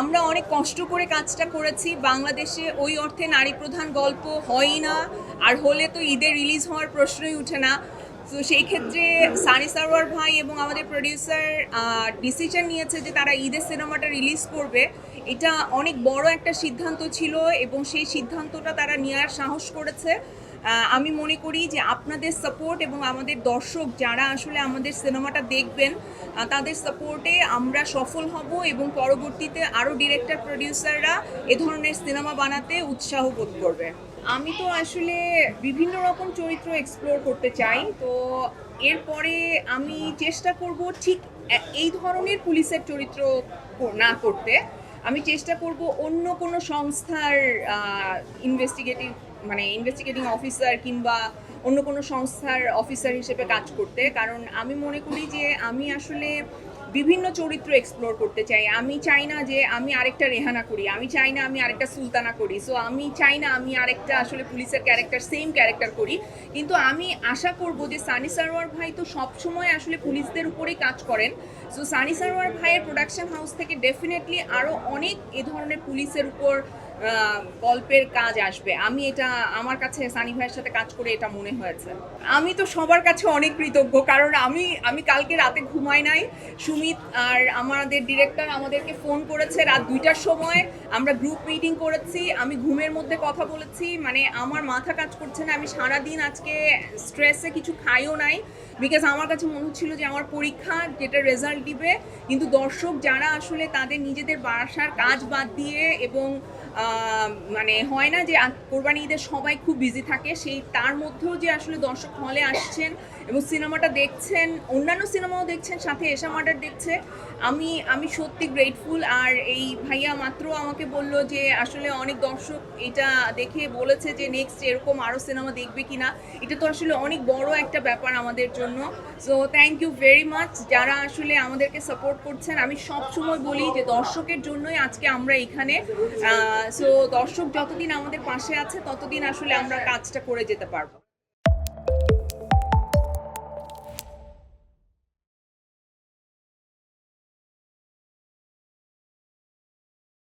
আমরা অনেক কষ্ট করে কাজটা করেছি। বাংলাদেশে ওই অর্থে নারী প্রধান গল্প হয় না। আর হলে তো ঈদে রিলিজ হওয়ার প্রশ্নই উঠে না। তো সেই ক্ষেত্রে সানি সারোয়ার ভাই এবং আমাদের প্রডিউসার ডিসিশন নিয়েছে যে তারা ঈদের সিনেমাটা রিলিজ করবে। এটা অনেক বড় একটা সিদ্ধান্ত ছিল এবং সেই সিদ্ধান্তটা তারা নেওয়ার সাহস করেছে। আমি মনে করি যে আপনাদের সাপোর্ট এবং আমাদের দর্শক যারা আসলে আমাদের সিনেমাটা দেখবেন তাদের সাপোর্টে আমরা সফল হব এবং পরবর্তীতে আরও ডিরেক্টর প্রডিউসাররা এ ধরনের সিনেমা বানাতে উৎসাহ বোধ করবে। আমি তো আসলে বিভিন্ন রকম চরিত্র এক্সপ্লোর করতে চাই, তো এরপরে আমি চেষ্টা করব ঠিক এই ধরনের পুলিশের চরিত্র না করতে। আমি চেষ্টা করব অন্য কোনো সংস্থার ইনভেস্টিগেটিভ মানে ইনভেস্টিগেটিং অফিসার কিংবা অন্য কোনো সংস্থার অফিসার হিসেবে কাজ করতে। কারণ আমি মনে করি যে আমি আসলে বিভিন্ন চরিত্র এক্সপ্লোর করতে চাই। আমি চাই না যে আমি আরেকটা রেহানা করি। আমি চাই না আমি আরেকটা সুলতানা করি। সো আমি চাই না আমি আরেকটা আসলে পুলিশের ক্যারেক্টার সেম ক্যারেক্টার করি। কিন্তু আমি আশা করব যে সানি সারোয়ার ভাই তো সবসময় আসলে পুলিশদের উপরেই কাজ করেন। সো সানি সারোয়ার ভাইয়ের প্রোডাকশন হাউস থেকে ডেফিনেটলি আরও অনেক এ ধরনের পুলিশের উপর গল্পের কাজ আসবে। আমি এটা আমার কাছে সানি ভাইয়ের সাথে কাজ করে এটা মনে হয়েছে। আমি তো সবার কাছে অনেক কৃতজ্ঞ কারণ আমি আমি কালকে রাতে ঘুমাই নাই। সুমিত আর আমাদের ডিরেক্টর আমাদেরকে ফোন করেছে রাত দুইটার সময়। আমরা গ্রুপ মিটিং করেছি, আমি ঘুমের মধ্যে কথা বলেছি। মানে আমার মাথা কাজ করছে না, আমি সারাদিন আজকে স্ট্রেসে কিছু খাইও নাই। বিকজ আমার কাছে মনে হচ্ছিল যে আমার পরীক্ষা যেটা রেজাল্ট দিবে, কিন্তু দর্শক যারা আসলে তাদের নিজেদের বাসার কাজ বাদ দিয়ে এবং মানে হয় না যে কোরবানি ঈদের সবাই খুব বিজি থাকে, সেই তার মধ্যেও যে আসলে দর্শক হলে আসছেন এবং সিনেমাটা দেখছেন, অন্যান্য সিনেমাও দেখছেন, সাথে এশা মার্ডার দেখছে। আমি আমি সত্যি গ্রেটফুল আর এই ভাইয়া মাত্র আমাকে বলল যে আসলে অনেক দর্শক এটা দেখে বলেছে যে নেক্সট এরকম আরও সিনেমা দেখবে কিনা। এটা তো আসলে অনেক বড় একটা ব্যাপার আমাদের জন্য। So thank you very much যারা আসলে আমাদেরকে সাপোর্ট করছেন, আমি সব সময় বলি যে দর্শকের জন্যই আজকে আমরা এখানে। সো দর্শক যতদিন আমাদের পাশে আছে, ততদিন আসলে আমরা কাজটা করে যেতে পারব।